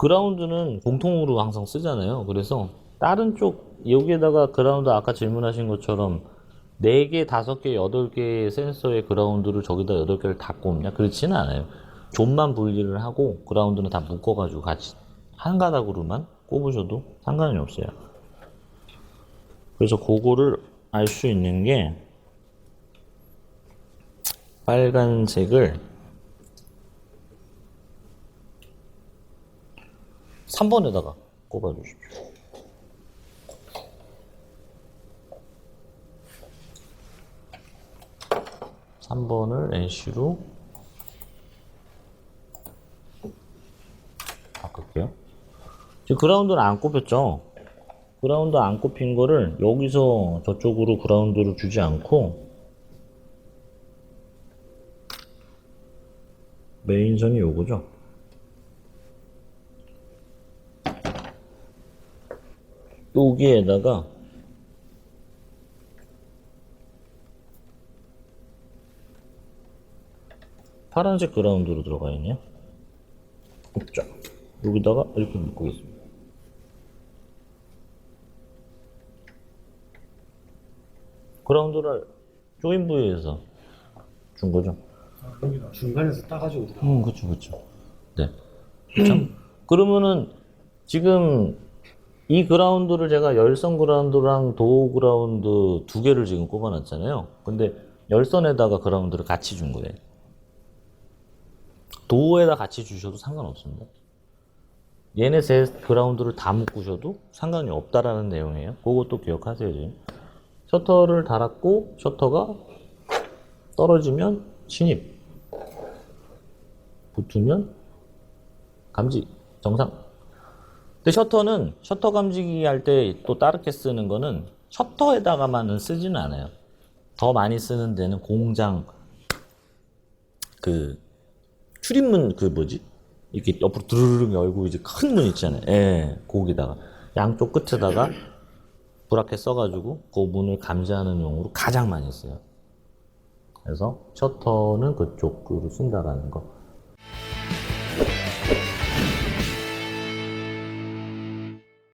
그라운드는 공통으로 항상 쓰잖아요. 그래서 다른 쪽 여기에다가 그라운드 아까 질문하신 것처럼 4개, 5개, 8개의 센서의 그라운드를 저기다 8개를 다 꼽냐? 그렇지는 않아요. 좀만 분리를 하고 그라운드는 다 묶어가지고 같이 한 가닥으로만 꼽으셔도 상관이 없어요. 그래서 그거를 알 수 있는 게 빨간색을 3번에다가 꼽아 주십시오. 3번을 NC로 바꿀게요. 지금 그라운드는 안 꼽혔죠? 그라운드 안 꼽힌 거를 여기서 저쪽으로 그라운드를 주지 않고 메인선이 요거죠? 여기에다가 파란색 그라운드로 들어가 있네요. 없죠. 여기다가 이렇게 묶겠습니다. 그라운드를 조인 부위에서 준 거죠. 아, 여기다 중간에서 따가지고 들어. 음, 그쵸, 그쵸. 네. 그쵸? 그러면은 지금 이 그라운드를 제가 열선 그라운드랑 도어 그라운드 두 개를 지금 꼽아놨잖아요. 근데 열선에다가 그라운드를 같이 준 거예요. 도어에다 같이 주셔도 상관없습니다. 얘네 세 그라운드를 다 묶으셔도 상관이 없다라는 내용이에요. 그것도 기억하세요, 지금. 셔터를 달았고, 셔터가 떨어지면 진입. 붙으면 감지 정상. 근데 셔터는 셔터 감지기 할 때또 다르게 쓰는 거는 셔터에다가만은 쓰지는 않아요. 더 많이 쓰는 데는 공장 그 출입문 그 뭐지 이렇게 옆으로 드르륵 열고 이제 큰 문 있잖아요. 예, 거기다가 양쪽 끝에다가 브라켓 써가지고 그 문을 감지하는 용으로 가장 많이 써요. 그래서 셔터는 그쪽으로 쓴다라는 거.